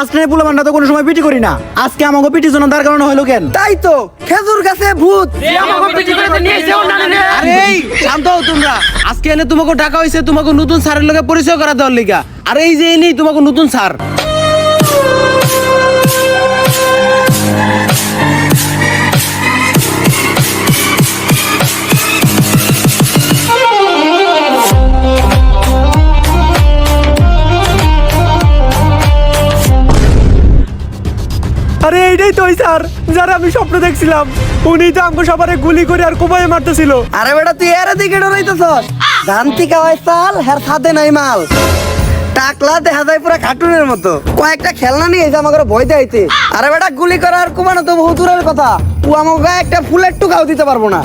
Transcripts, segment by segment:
আজকে পুলো বান্না তো কোনো সময় পিটি করি না। আজকে আমাকে পিটির জন্য তার কারণে হলো কেন? তাই তো খেজুর গাছে ভূত। আরে শান্ত হও তোমরা। আজকে এনে তোমাকে ডাকা হয়েছে তোমাকে নতুন স্যারের লগে পরিচয় করা দেওয়ার লিগা। আর এই যে এনেই তোমাকে নতুন স্যার। ওই স্যার যারা আমি স্বপ্ন দেখছিলাম উনি তো আমাকে সবারে গুলি করে আর কোপায় মারতেছিল। আরে বেটা তুই এর দিকে ডরাইতেছস? কাওয়াই সাল হের সাথে নাই মাল। টাকলা দেখা যায় পুরো কার্টুনের মতো। কয়েকটা খেলনা নিয়ে এসে আমাকে ভয় আরে বেটা গুলি করার কুমানো তো বহু দূরের কথা। ও আমাকে একটা ফুলের টুকাও দিতে পারব না।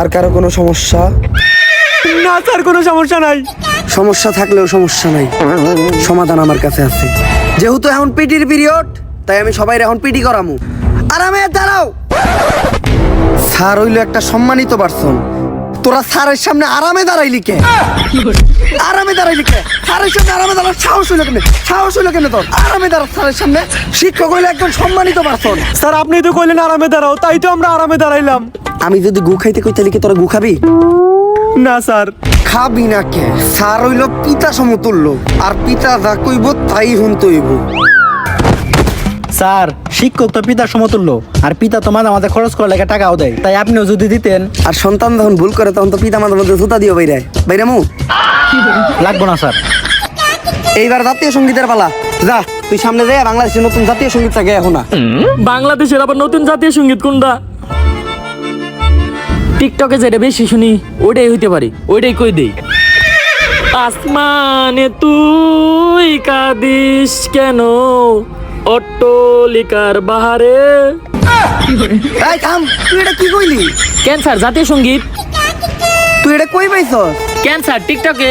আর কারও কোনো সমস্যা? না স্যার কোনো সমস্যা নাই। সমস্যা থাকলেও সমস্যা নাই। সমাধান আমার কাছে আছে। যেহেতু এখন পিটির পিরিয়ড তাই আমি সবাই এখন পিটি করামু। আরামে দাঁড়াও। স্যার হইল একটা সম্মানিত পার্সন তোরা স্যারের সামনে আরামে দাঁড়াইলি কে? আরামে দাঁড়াইলি কে? স্যারের সামনে আরামে দাঁড়ার সাহস হইল কেন সাহস হইল কেন তোর? আরামে দাঁড়া স্যারের সামনে। শিক্ষক হইল একজন সম্মানিত পার্সন স্যার আপনি তো কইলেন আরামে দাঁড়াও তাই তো আমরা আরামে দাঁড়াইলাম। আমি যদি গু খাইতে কই তাহলে কি তোরা গু খাবি? না স্যার। খাবি না কে স্যার হইল পিতা সমতুল্য। আর পিতা যা কইব তাই হুনতে হইব। স্যার শিক্ষক তো পিতার সমতুল্য। আর পিতা তো মাঝে মাঝে খরচ টাকাও দেয়। তাই আপনিও যদি দিতেন। আর সন্তান যখন ভুল করে তখন তো পিতা মাতার মধ্যে জুতা দিও বাইরে। বাইরে মু। লাগবো না স্যার। এইবার জাতীয় সঙ্গীতের পালা। যা তুই সামনে যাই বাংলাদেশের নতুন জাতীয় সংগীত থাকে এখন না বাংলাদেশের আবার নতুন জাতীয় সংগীত কোনটা? টিকটকে যেটা বেশি শুনি ওইটাই হইতে পারে ওইটাই কই দেই। আসমানে তুই কাদিস কেন? অট্টলিকার বাহারে। এই থাম তুই এটা কি কইলি? ক্যান্সার জাতীয় সংগীত। তুই এটা কই পাইছস? ক্যান্সার টিকটকে।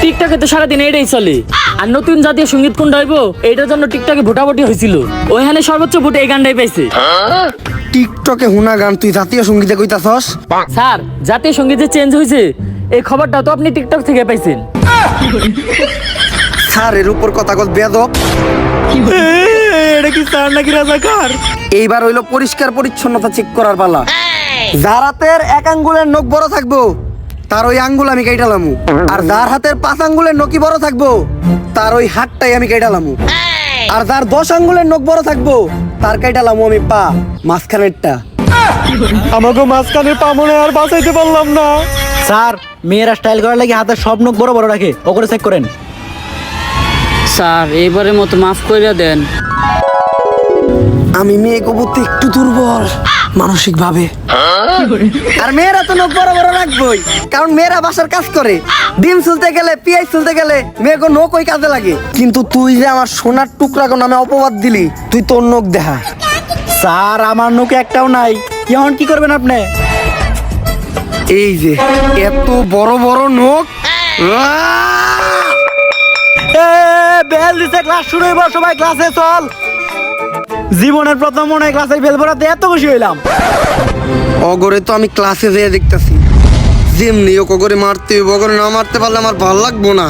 টিকটকে তো সারাদিন এটাই চলে। আর নতুন জাতীয় সংগীত কোনটা হইব? এইটার জন্য টিকটকে ভোটাভুটি হয়েছিল ওইখানে সর্বোচ্চ ভোট এই গানটাই পাইছে। টিকটকে হুনা গান তুই জাতীয় সঙ্গীতে কইতাছস? স্যার জাতীয় সংগীত যে চেঞ্জ হয়েছে এই খবরটা তো আপনি টিকটক থেকে পাইছেন। স্যারের উপর কথা কত বেদব এটা কি স্যার নাকি রাজাকার? এইবার হইল পরিষ্কার পরিচ্ছন্নতা চেক করার পালা। যার হাতের এক আঙ্গুলের নখ বড় থাকব তার ওই আঙ্গুল আমি কেটালামু আর যার হাতের পাঁচ আঙ্গুলের নখই বড় থাকব তার ওই হাতটাই আমি কেটালামু আর যার দশ আঙ্গুলের নখ বড় থাকব তার কেটালামু আমি পা মাঝখানেরটা। আমাকে মাঝখানে পামনে আর বাঁচাইতে পারলাম না। স্যার মেয়েরা স্টাইল করার লাগে হাতের সব নখ বড় বড় রাখে ও করে চেক করেন। স্যার এইবারের মতো মাফ করে দেন। আমি মেয়ে কবুতে একটু দুর্বল। মানসিক ভাবে আর মেয়েরা তো নখ বড় বড় রাখবই কারণ মেয়েরা বাসার কাজ করে। ডিম চুলতে গেলে পিয়াজ চুলতে গেলে মেয়েকে নখ ওই কাজে লাগে। কিন্তু তুই যে আমার সোনার টুকরা নামে অপবাদ দিলি তুই তোর নখ দেখা। স্যার আমার নৌকে একটাও নাই। এখন কি করবেন আপনি? এই যে এত বড় বড় নখ। এ বেল দিছে ক্লাস শুরু হইব সবাই ক্লাসে চল। জীবনের প্রথম মনে হয় ক্লাসের বেল পড়াতে এত খুশি হইলাম। অগরে তো আমি ক্লাসে যেয়ে দেখতাছি। যেমনি ও কগরে মারতে হইব অগরে না মারতে পারলে আমার ভালো লাগবো না।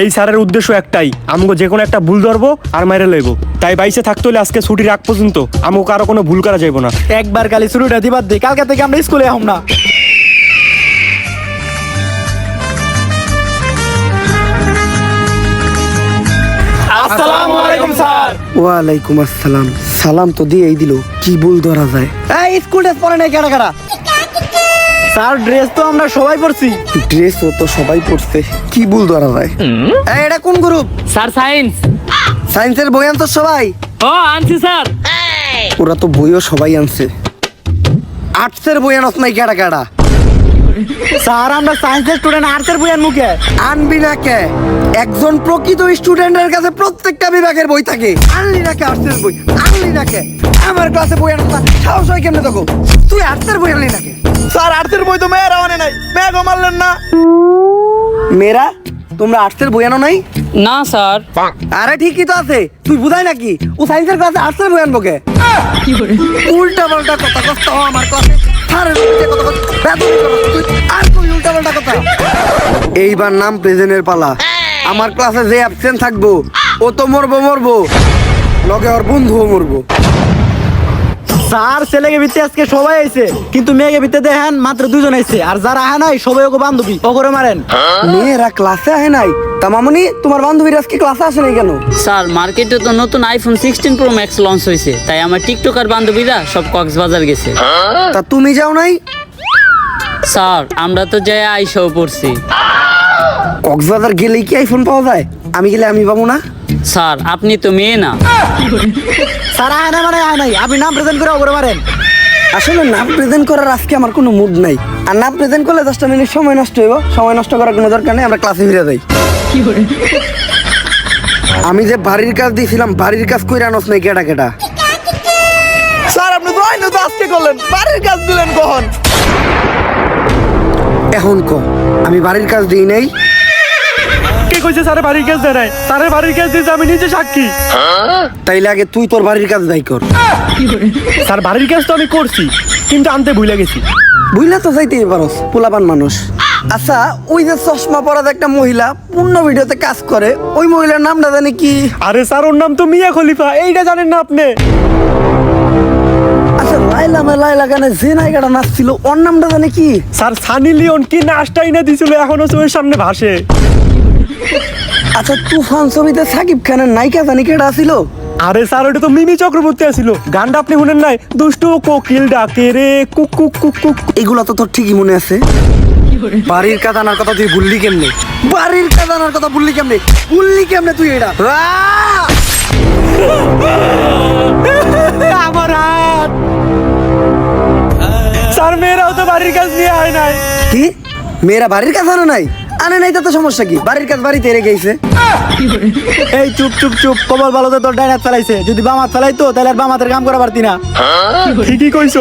এই স্যারের উদ্দেশ্য একটাই আমাকে যে কোনো একটা ভুল ধরবো আর মাইরে লইব। তাই বাইসে থাকতে হলে আজকে ছুটি রাখ পর্যন্ত আমাকে কারও কোনো ভুল করা যাইব না। একবার কালি শুরুটা দিবার দিই কালকে থেকে আমরা স্কুলে আহম না। আসসালামু ওয়ালাইকুম আসসালাম। সালাম তো দিয়েই দিল কি ভুল ধরা যায়? এই স্কুল ড্রেস পরে নাই কেডা কেডা? স্যার ড্রেস তো আমরা সবাই পরছি। ড্রেস ও তো সবাই পড়ছে কি ভুল ধরা যায়? এই, এটা কোন গ্রুপ স্যার সায়েন্স। সায়েন্সের বই আনতো সবাই? ও আনছি স্যার। ওরা তো বইও সবাই আনছে। আর্টসের বই আনস নাই কেডা কেডা? স্যার আমরা সায়েন্সের স্টুডেন্ট আর্টসের বইয়ের মুখে। আনবি না কে? একজন প্রকৃত স্টুডেন্টের কাছে প্রত্যেকটা বিভাগের বই থাকে। আনলি না কে আর্টসের বই? আনলি না কে? আমার ক্লাসে বই আনস না সাহস হয় কেমনে তোকে তুই আর্টসের বই আনলি না কে? স্যার আর্টসের বই তো মেয়েরা আনে নাই। মেয়ে গো মারলেন না। মেয়েরা তোমরা আর্টসের বই আনো নাই? না স্যার। আরে ঠিকই তো আছে। তুই বুঝাই নাকি? ও সায়েন্সের ক্লাসে আর্টসের বই আনব কে? উল্টা পাল্টা কথা কষ্ট আমার ক্লাসে কথা এইবার নাম প্রেজেন্টের পালা। আমার ক্লাসে যে অ্যাবসেন্ট থাকব, ও তো মরবো মরবো। লগে ওর বন্ধুও মরবো। স্যার ছেলেকে ভিত্তি আজকে সবাই আইছে কিন্তু মেয়েকে ভিত্তি দেখেন মাত্র দুজন আইছে। আর যারা আহে নাই সবাই ওকে বান্ধবী ও করে মারেন। মেয়েরা ক্লাসে আহে নাই। তা মামনি তোমার বান্ধবীরা আজকে ক্লাসে আসে নাই কেন? স্যার মার্কেটে তো নতুন iPhone sixteen pro max launch হয়েছে। তাই আমার টিকটকার বান্ধবীরা সব কক্সবাজার গেছে। তা তুমি যাও নাই? স্যার আমরা তো যাই আইসাও পড়ছি। কক্সবাজার গেলেই কি আইফোন পাওয়া যায়? আমি গেলে আমি পাবো না? স্যার, আপনি তো মেয়ে না। স্যার আহে নাই মানে আহে নাই। আপনি নাম প্রেজেন্ট করে ও করে মারেন। আসলে নাম প্রেজেন্ট করার আজকে আমার কোনো মুড নাই। আর নাম প্রেজেন্ট করলে দশটা মিনিট সময় নষ্ট হইব। সময় নষ্ট করার কোনো দরকার নেই, আমরা ক্লাসে ফিরে যাই। আমি যে বাড়ির কাজ দিয়েছিলাম, বাড়ির কাজ কইরা আনস নাই কেটা কেটা স্যার, আপনি তো আইনো তো আজকে করলেন। বাড়ির কাজ দিলেন কখন? এখন ক, আমি বাড়ির কাজ দিই নাই কইছে বাড়ির দেয় নাই? বাড়ির দিয়েছে আমি নিজে সাক্ষী। তাইলে আগে তুই তোর বাড়ির কাজ কর। স্যার বাড়ির তো আমি করছি কিন্তু আনতে ভুলে গেছি। বুঝলা তো যাইতেই পারস পোলাপান মানুষ। আচ্ছা ওই যে চশমা পরা একটা মহিলা পূর্ণ ভিডিওতে কাজ করে ওই মহিলার নামটা জানি কি? আরে স্যার ওর নাম তো মিয়া খলিফা এইটা জানেন না আপনি? আচ্ছা লাইলা মে লাইলা গানে যে নায়িকাটা নাচছিল ওর নামটা জানি কি? স্যার সানি লিওন কি নাচটাই না দিছিল এখনও চোখের সামনে ভাসে। আচ্ছা তুফান ছবিতে সাকিব খানের নায়িকা জানি কেটা ছিল আরে স্যার ওটা তো মিমি চক্রবর্তী আছিল। গানটা আপনি শুনেন নাই? দুষ্টু কোকিল ডাকে রে কুক কুক কুক কুক এগুলো তো তোর ঠিকই মনে আছে। বাড়ির কাজ আনার কথা তুই ভুললি কেমনে? বাড়ির কাজ আনার কথা ভুললি কেমনে? ভুললি কেমনে তুই এটা! আমার হাত। স্যার মেয়েরাও তো বাড়ির কাজ নিয়ে আয় নাই। কি? মেয়েরা বাড়ির কাজ আনে নাই? আনে নাই তো সমস্যা কি? বাড়ির কাজ বাড়িতে রেখে গেছে। এই চুপ চুপ চুপ কবল ভালো তোর ডাইন হাত ফেলাইছে। যদি বাম হাত ফেলাইতো তাহলে আর বাম হাতের কাম করা পারতি না। ঠিকই কইছ